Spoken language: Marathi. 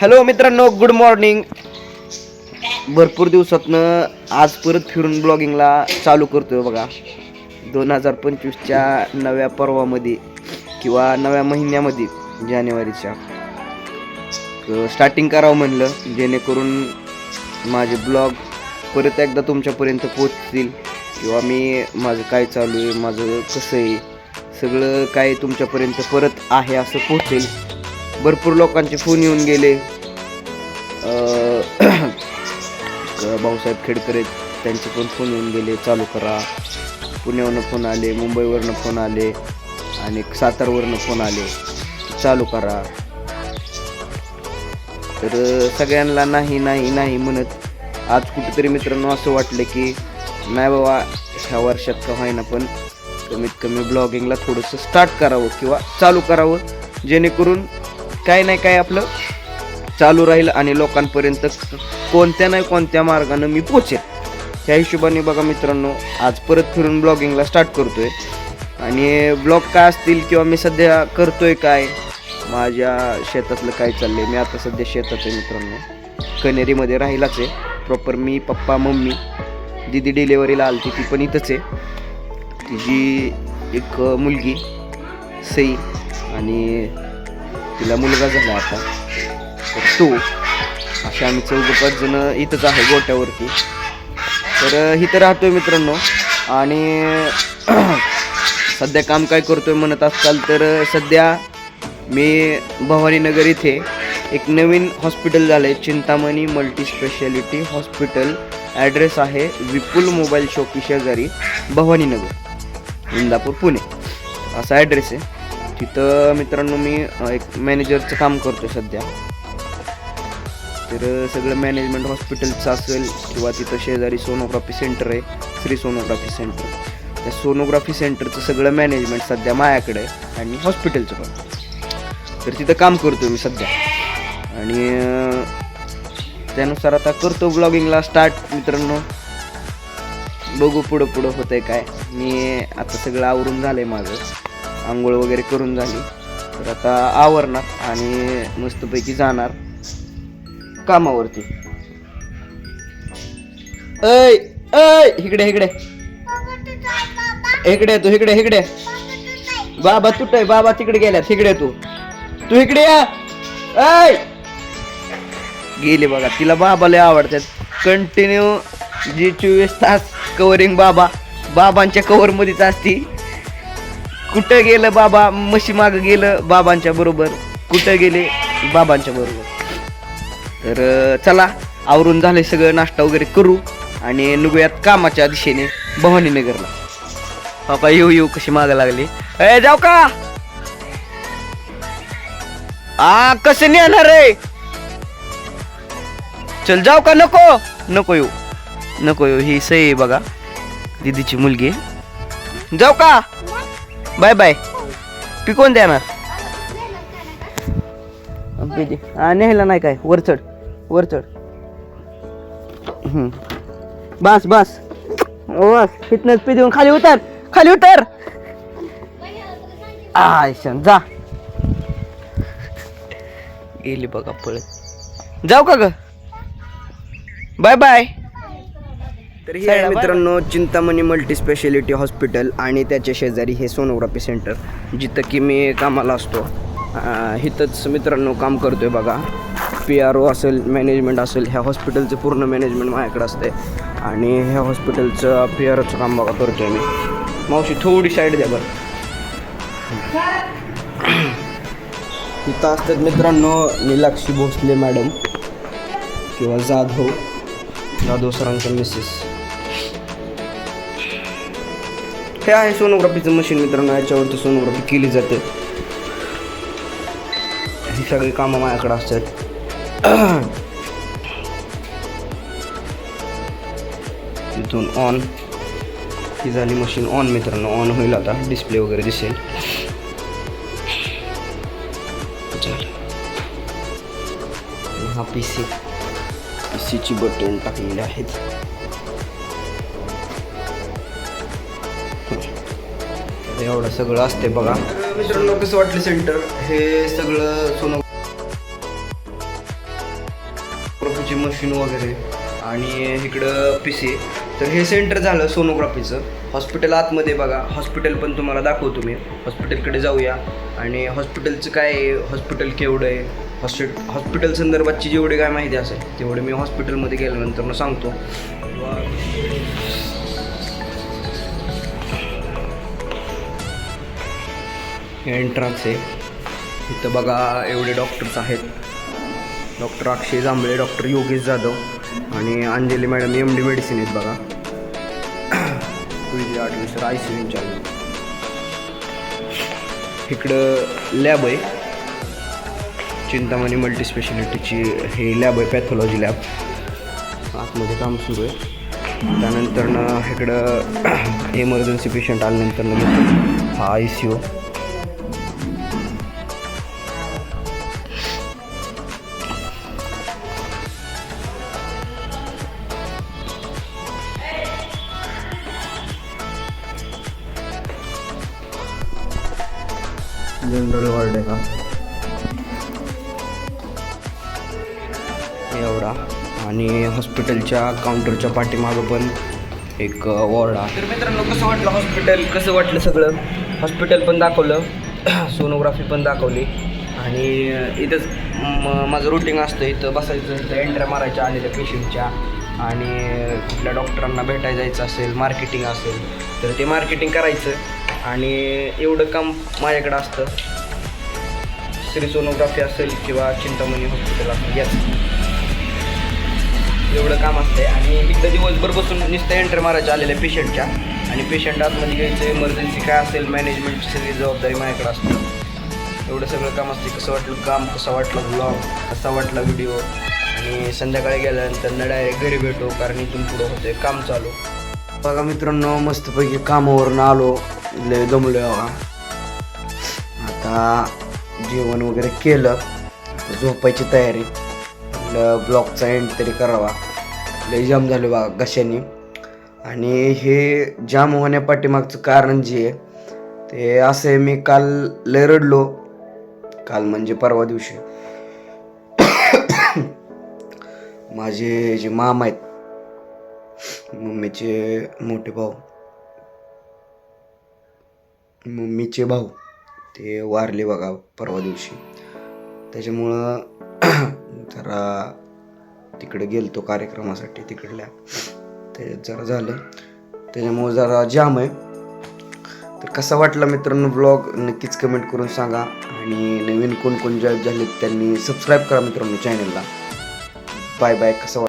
हॅलो मित्रांनो गुड मॉर्निंग भरपूर दिवसातनं आज परत फिरून ब्लॉगिंगला चालू करतोय बघा. दोन हजार पंचवीसच्या नव्या पर्वामध्ये किंवा नव्या महिन्यामध्ये जानेवारीच्या. स्टार्टिंग करावं म्हणलं जेणेकरून माझे ब्लॉग परत एकदा तुमच्यापर्यंत पोचतील किंवा मी माझं काय चालू आहे माझं कसं आहे सगळं काय तुमच्यापर्यंत परत आहे असं पोचेल भरपूर लोकांचे फोन येऊन गेले. भाऊसाहेब खेडकर त्यांचे पण फोन येऊन गेले चालू करा. पुण्यावरनं फोन आले मुंबईवरनं फोन आले आणि सातारवरनं फोन आले. चालू करा. तर सगळ्यांना नाही नाही नाही म्हणत. आज कुठेतरी मित्रांनो असं वाटलं की नाही बाबा ह्या वर्षात का होईना पण कमीत कमी ब्लॉगिंगला थोडंसं स्टार्ट करावं किंवा चालू करावं. जेणेकरून काय नाही काय आपलं? चालू राहील आणि लोकांपर्यंत कोणत्या नाही कोणत्या मार्गानं मी पोचेल. त्या हिशोबाने बघा मित्रांनो आज परत फिरून ब्लॉगिंगला स्टार्ट करतोय. आणि ब्लॉग काय असतील किंवा मी सध्या करतोय काय? माझ्या शेतातलं काय चाललंय? मी आता सध्या शेतात आहे मित्रांनो. कनेरीमध्ये राहिलाच आहे. प्रॉपर मी पप्पा मम्मी दिदी डिलेवरीला आलती ती पण इथंच आहे. तिची एक मुलगी सई आणि तिला मुलगा झाला आता. तर तो असे आम्ही चौघपाच जण इथंच आहे गोट्यावरती. तर इथं राहतो आहे मित्रांनो. आणि सध्या काम काय करतोय म्हणत असाल तर सध्या मी भवानीनगर इथे एक नवीन हॉस्पिटल झालं आहे Chintamani multi speciality hospital. Address आहे विपुल मोबाईल शॉपी शेजारी भवानीनगर इंदापूर पुणे. असा ॲड्रेस आहे. तिथं मित्रांनो मी एक मॅनेजरचं काम करतो सध्या. तर सगळं मॅनेजमेंट हॉस्पिटलचं असेल किंवा तिथं शेजारी सोनोग्राफी सेंटर आहे श्री सोनोग्राफी सेंटर त्या सोनोग्राफी सेंटरचं सगळं मॅनेजमेंट सध्या माझ्याकडे आहे आणि हॉस्पिटलचं पण. तर तिथं काम करतो मी सध्या. आणि त्यानुसार आता करतो ब्लॉगिंगला स्टार्ट मित्रांनो. बघू पुढं पुढं होतंय काय. मी आता सगळं आवरून झालं आहे माझं. आंघोळ वगैरे करून झाली. तर आता आवरणार आणि मस्तपैकी जाणार कामावरती. ऐ ऐ इकडे इकडे. इकडे तू इकडे इकडे. बाबा तुटय बाबा तिकडे गेल्यात इकडे तू. तू इकडे या. ऐ. गेले बघा तिला बाबाला आवडतात. कंटिन्यू जी चोवीस तास कवरिंग बाबा. बाबांच्या कवर मध्येच असती. कुठं गेलं बाबा? म्हशी माग गेलं बाबांच्या बरोबर. कुठं गेले? बाबांच्या बरोबर. तर चला आवरून झाले सगळं नाश्ता वगैरे करू आणि निघूयात कामाच्या दिशेने भवानीनगरला. बाबा येऊ येऊ कशी माग लागली? ए जाऊ का? आ कसं नेणार रे? चल जाऊ का? नको. नको येऊ. नको येऊ. ही सई आहे बघा दीदीची मुलगी. जाऊ का? Bye bye. पिकवून देणार हा नेहला नाही काय. वर चढ. वर चढ. बस बस. बस फिटनेस पी देऊन खाली उतर. खाली उतर. आयशन जा. गेली बघा पळत. जाऊ का ग? Bye bye. तर ही आहे मित्रांनो चिंतामणी मल्टी स्पेशालिटी हॉस्पिटल आणि त्याच्या शेजारी हे सोनोग्राफी सेंटर जिथं की मी कामाला असतो. इथंच मित्रांनो काम करतोय बघा. पी आर ओ असेल मॅनेजमेंट असेल ह्या हॉस्पिटलचं पूर्ण मॅनेजमेंट माझ्याकडे असते आणि ह्या हॉस्पिटलचं पी आर ओचं काम बघा करतोय मी. मावशी थोडी साईड द्या बरं. इथं असतात मित्रांनो नीलाक्षी भोसले मॅडम किंवा जाधव. जाधव सरांच्या मिसेस हे आहे सोनोग्राफीचं मशीन मित्रांनो याच्यावरती सोनोग्राफी केली जाते. ही सगळी कामं माझ्याकडे असतात. तिथून ऑन ही झाली मशीन ऑन मित्रांनो ऑन होईल आता. डिस्प्ले वगैरे दिसेल. हा पी सी पी सीची बटन टाकलेली आहेत. एवढं सगळं असते बघा. मित्रांनो कसं वाटलं सेंटर हे सगळं सोनोग्राफीची मशीन वगैरे आणि इकडं पी सी तर हे सेंटर झालं सोनोग्राफीचं हॉस्पिटल आतमध्ये बघा. हॉस्पिटल पण तुम्हाला दाखवतो मी. हॉस्पिटलकडे जाऊया. आणि हॉस्पिटलचं काय आहे? हॉस्पिटल केवढं आहे? हॉस्पिट हॉस्पिटल संदर्भातची जेवढी काय माहिती असेल तेवढं मी हॉस्पिटलमध्ये गेल्यानंतर मग सांगतो. किंवा आहे. इथं बघा एवढे डॉक्टर्स आहेत. डॉक्टर अक्षय जांभळे डॉक्टर योगेश जाधव आणि Anjali madam M D medicine आहेत बघा. तुझी आठवी आय सी इंचार्ज इकडं लॅब आहे. चिंतामणी मल्टी स्पेशालिटीची हे लॅब आहे पॅथॉलॉजी लॅब आतमध्ये काम सुरू आहे. त्यानंतरनं इकडं इमर्जन्सी पेशंट आल्यानंतर हा I C U general ward आहे का एवढा. आणि हॉस्पिटलच्या काउंटरच्या पाठीमागं पण एक वॉर्ड आहे. तर मित्रांनो कसं वाटलं हॉस्पिटल कसं वाटलं सगळं? हॉस्पिटल पण दाखवलं. सोनोग्राफी पण दाखवली. आणि इथंच म- माझं रुटीन असतं इथं बसायचं इथं एंट्र्या मारायच्या आलेल्या पेशंटच्या आणि कुठल्या डॉक्टरांना भेटायला जायचं असेल मार्केटिंग असेल तर ते मार्केटिंग करायचं. आणि एवढं काम माझ्याकडं असतं. श्री सोनोग्राफी असेल किंवा चिंतामणी हॉस्पिटल असेल याच एवढं काम असतंय. आणि एकदा दिवसभर बसून नुसतं एंट्री मारायच्या आलेल्या पेशंटच्या आणि पेशंट आतमध्ये घ्यायचं इमर्जन्सी काय असेल मॅनेजमेंटची सगळी जबाबदारी माझ्याकडे असते. एवढं सगळं काम असते कसं वाटलं काम कसं वाटलं ब्लॉग कसा वाटला व्हिडिओ आणि संध्याकाळी गेल्यानंतर न डायरेक्ट घरी भेटो कारण इथून पुढं होते काम चालू. बघा मित्रांनो मस्तपैकी कामावरून आलो. लय जमलो आता जेवण वगैरे केलं झोपायची तयारी. म्हटलं ब्लॉगचा एंड तरी करावा. लय जाम झालो बा कशाने. आणि हे जाम होण्या पाठीमागचं कारण जे आहे ते असं आहे मी काल लय रडलो. काल म्हणजे परवा दिवशी. माझे जे मामा आहेत मम्मीचे मोठे भाऊ मम्मीचे भाऊ ते वारले बघा परवा दिवशी. त्याच्यामुळं जरा तिकडे गेलतो कार्यक्रमासाठी तिकडल्या. ते जरा झालं. त्याच्यामुळं जरा जाम आहे. तर कसा वाटला मित्रांनो ब्लॉग नक्कीच कमेंट करून सांगा. आणि नवीन कोण कोण जॉईन झालेत त्यांनी सबस्क्राईब करा मित्रांनो चॅनलला बाय बाय कसं वाट